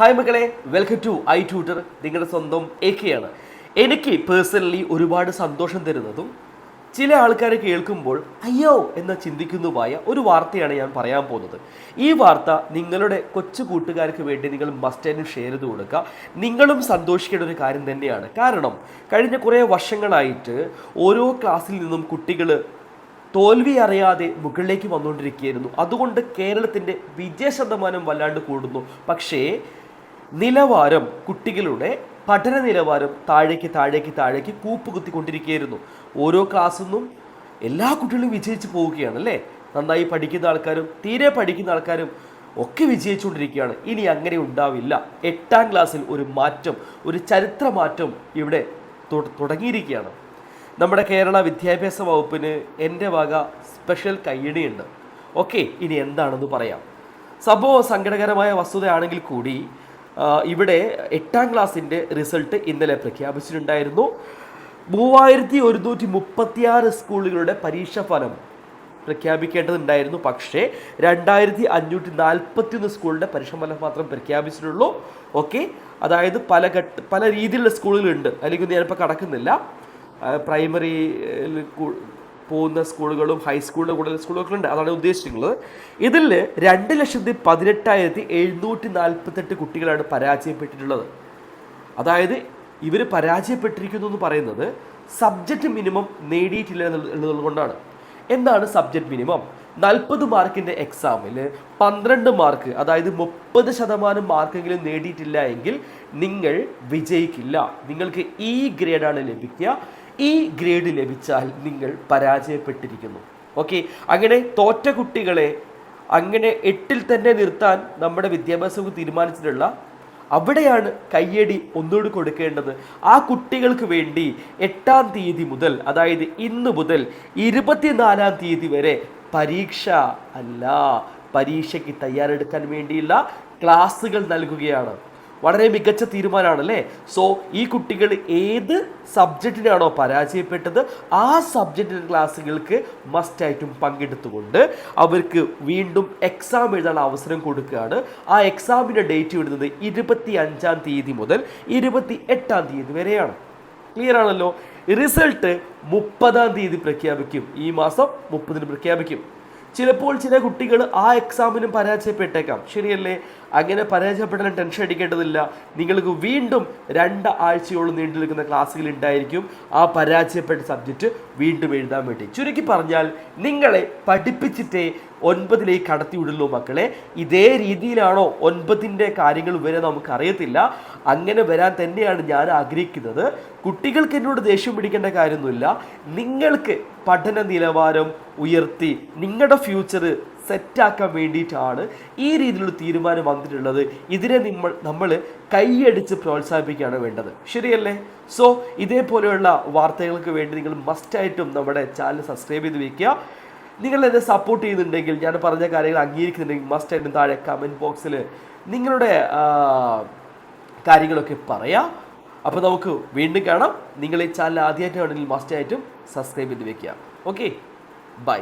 Hi മക്കളെ. Welcome to I tutor നിങ്ങളുടെ സ്വന്തം എ കെ ആണ്. എനിക്ക് പേഴ്സണലി ഒരുപാട് സന്തോഷം തരുന്നതും ചില ആൾക്കാരെ കേൾക്കുമ്പോൾ അയ്യോ എന്ന് ചിന്തിക്കുന്നതുമായ ഒരു വാർത്തയാണ് ഞാൻ പറയാൻ പോകുന്നത്. ഈ വാർത്ത നിങ്ങളുടെ കൊച്ചു കൂട്ടുകാർക്ക് വേണ്ടി നിങ്ങൾ മസ്റ്റാനും ഷെയർ ചെയ്ത് കൊടുക്കുക. നിങ്ങളും സന്തോഷിക്കേണ്ട ഒരു കാര്യം തന്നെയാണ്. കാരണം കഴിഞ്ഞ കുറേ വർഷങ്ങളായിട്ട് ഓരോ ക്ലാസ്സിൽ നിന്നും കുട്ടികൾ തോൽവി അറിയാതെ മുകളിലേക്ക് വന്നുകൊണ്ടിരിക്കുകയായിരുന്നു. അതുകൊണ്ട് കേരളത്തിന്റെ വിജയ ശതമാനം വല്ലാണ്ട് കൂടുന്നു. പക്ഷേ നിലവാരം കുട്ടികളുടെ പഠന നിലവാരം താഴേക്ക് താഴേക്ക് താഴേക്ക് കൂപ്പ് കുത്തിക്കൊണ്ടിരിക്കുകയായിരുന്നു ഓരോ ക്ലാസ്സിൽ നിന്നും എല്ലാ കുട്ടികളും വിജയിച്ച് പോവുകയാണ് അല്ലേ? നന്നായി പഠിക്കുന്ന ആൾക്കാരും തീരെ പഠിക്കുന്ന ആൾക്കാരും ഒക്കെ വിജയിച്ചുകൊണ്ടിരിക്കുകയാണ്. ഇനി അങ്ങനെ ഉണ്ടാവില്ല. എട്ടാം ക്ലാസ്സിൽ ഒരു മാറ്റം ഒരു ചരിത്ര മാറ്റം ഇവിടെ തുടങ്ങിയിരിക്കുകയാണ്. നമ്മുടെ കേരള വിദ്യാഭ്യാസ വകുപ്പിന് എന്റെ വക സ്പെഷ്യൽ കൈയിടിയുണ്ട് ഓക്കെ ഇനി എന്താണെന്ന് പറയാം. സംഭവം സങ്കടകരമായ വസ്തുതയാണെങ്കിൽ കൂടി ഇവിടെ എട്ടാം ക്ലാസ്സിന്റെ റിസൾട്ട് ഇന്നലെ പ്രഖ്യാപിച്ചിട്ടുണ്ടായിരുന്നു. മൂവായിരത്തി ഒരുന്നൂറ്റി മുപ്പത്തിയാറ് സ്കൂളുകളുടെ പരീക്ഷാ ഫലം പ്രഖ്യാപിക്കേണ്ടതുണ്ടായിരുന്നു. പക്ഷേ രണ്ടായിരത്തി അഞ്ഞൂറ്റി നാൽപ്പത്തി ഒന്ന് സ്കൂളിന്റെ പരീക്ഷാഫലം മാത്രം പ്രഖ്യാപിച്ചിട്ടുള്ളൂ. ഓക്കെ? അതായത് പല ഘട്ട പല രീതിയിലുള്ള സ്കൂളുകളുണ്ട്. അല്ലെങ്കിൽ ഞാനിപ്പോൾ കടക്കുന്നില്ല. പ്രൈമറി പോകുന്ന സ്കൂളുകളും ഹൈസ്കൂളിലും കൂടുതൽ സ്കൂളുകളൊക്കെ ഉണ്ട്. അതാണ് ഉദ്ദേശിക്കുന്നത് ഇതിൽ രണ്ട് ലക്ഷത്തി പതിനെട്ടായിരത്തി എഴുന്നൂറ്റി നാൽപ്പത്തെട്ട് കുട്ടികളാണ് പരാജയപ്പെട്ടിട്ടുള്ളത്. അതായത് ഇവർ പരാജയപ്പെട്ടിരിക്കുന്നു എന്ന് പറയുന്നത് സബ്ജക്റ്റ് മിനിമം നേടിയിട്ടില്ല എന്നുള്ള- എന്നുള്ളത് കൊണ്ടാണ്. എന്താണ് സബ്ജക്റ്റ് മിനിമം നാൽപ്പത് മാർക്കിന്റെ എക്സാമിൽ പന്ത്രണ്ട് മാർക്ക് അതായത് മുപ്പത് ശതമാനം മാർക്കെങ്കിലും നേടിയിട്ടില്ല എങ്കിൽ നിങ്ങൾ വിജയിക്കില്ല. നിങ്ങൾക്ക് ഈ ഗ്രേഡാണ് ലഭിക്കുക. ഈ ഗ്രേഡ് ലഭിച്ചാൽ നിങ്ങൾ പരാജയപ്പെട്ടിരിക്കുന്നു. ഓക്കെ അങ്ങനെ തോറ്റ കുട്ടികളെ അങ്ങനെ എട്ടിൽ തന്നെ നിർത്താൻ നമ്മുടെ വിദ്യാഭ്യാസ വകുപ്പ് തീരുമാനിച്ചിട്ടുള്ള അവിടെയാണ് കയ്യടി ഒന്നുകൂടി കൊടുക്കേണ്ടത്. ആ കുട്ടികൾക്ക് വേണ്ടി എട്ടാം തീയതി മുതൽ അതായത് ഇന്ന് മുതൽ ഇരുപത്തിനാലാം തീയതി വരെ പരീക്ഷ അല്ല പരീക്ഷയ്ക്ക് തയ്യാറെടുക്കാൻ വേണ്ടിയുള്ള ക്ലാസ്സുകൾ നൽകുകയാണ്. വളരെ മികച്ച തീരുമാനമാണ് അല്ലേ സോ ഈ കുട്ടികൾ ഏത് സബ്ജക്റ്റിനാണോ പരാജയപ്പെട്ടത് ആ സബ്ജക്റ്റിന്റെ ക്ലാസ്സുകൾക്ക് മസ്റ്റായിട്ടും പങ്കെടുത്തുകൊണ്ട് അവർക്ക് വീണ്ടും എക്സാം എഴുതാനുള്ള അവസരം കൊടുക്കുകയാണ്. ആ എക്സാമിന്റെ ഡേറ്റ് വിടുന്നത് ഇരുപത്തി അഞ്ചാം തീയതി മുതൽ ഇരുപത്തി എട്ടാം തീയതി വരെയാണ്. ക്ലിയർ ആണല്ലോ? റിസൾട്ട് മുപ്പതാം തീയതി പ്രഖ്യാപിക്കും. ഈ മാസം മുപ്പതിന് പ്രഖ്യാപിക്കും. ചിലപ്പോൾ ചില കുട്ടികൾ ആ എക്സാമിനും പരാജയപ്പെട്ടേക്കാം. ശരിയല്ലേ? അങ്ങനെ പരാജയപ്പെട്ടാലും ടെൻഷൻ അടിക്കേണ്ടതില്ല. നിങ്ങൾക്ക് വീണ്ടും രണ്ട് ആഴ്ചയോളം നീണ്ടു നിൽക്കുന്ന ക്ലാസ്സുകൾ ഉണ്ടായിരിക്കും. ആ പരാജയപ്പെട്ട സബ്ജക്റ്റ് വീണ്ടും എഴുതാൻ വേണ്ടി. ചുരുക്കി പറഞ്ഞാൽ നിങ്ങളെ പഠിപ്പിച്ചിട്ടേ ഒൻപതിലേക്ക് കടത്തി വിടുള്ളൂ മക്കളെ. ഇതേ രീതിയിലാണോ ഒൻപതിന്റെ കാര്യങ്ങൾ വരെ നമുക്ക് അറിയത്തില്ല അങ്ങനെ വരാൻ തന്നെയാണ് ഞാൻ ആഗ്രഹിക്കുന്നത്. കുട്ടികൾക്ക് എന്നോട് ദേഷ്യം പിടിക്കേണ്ട കാര്യമൊന്നുമില്ല. നിങ്ങൾക്ക് പഠന നിലവാരം ഉയർത്തി നിങ്ങളുടെ ഫ്യൂച്ചർ സെറ്റാക്കാൻ വേണ്ടിയിട്ടാണ് ഈ രീതിയിലുള്ള തീരുമാനം വന്നിട്ടുള്ളത്. ഇതിനെ നമ്മൾ നമ്മൾ കൈയടിച്ച് പ്രോത്സാഹിപ്പിക്കുകയാണ് വേണ്ടത്. ശരിയല്ലേ? സോ ഇതേപോലെയുള്ള വാർത്തകൾക്ക് വേണ്ടി നിങ്ങൾ മസ്റ്റായിട്ടും നമ്മുടെ ചാനൽ സബ്സ്ക്രൈബ് ചെയ്ത് വെക്കുക. നിങ്ങൾ എന്നെ സപ്പോർട്ട് ചെയ്യുന്നുണ്ടെങ്കിൽ ഞാൻ പറഞ്ഞ കാര്യങ്ങൾ അംഗീകരിക്കുന്നുണ്ടെങ്കിൽ മസ്റ്റ് ആയിട്ട് താഴെ കമന്റ് ബോക്സിൽ നിങ്ങളുടെ കാര്യങ്ങളൊക്കെ പറയാം. അപ്പോൾ നമുക്ക് വീണ്ടും കാണാം. നിങ്ങൾ ഈ ചാനൽ ആദ്യമായിട്ടാണെങ്കിൽ മസ്റ്റായിട്ടും സബ്സ്ക്രൈബ് ചെയ്ത് വെക്കുക. Okay bye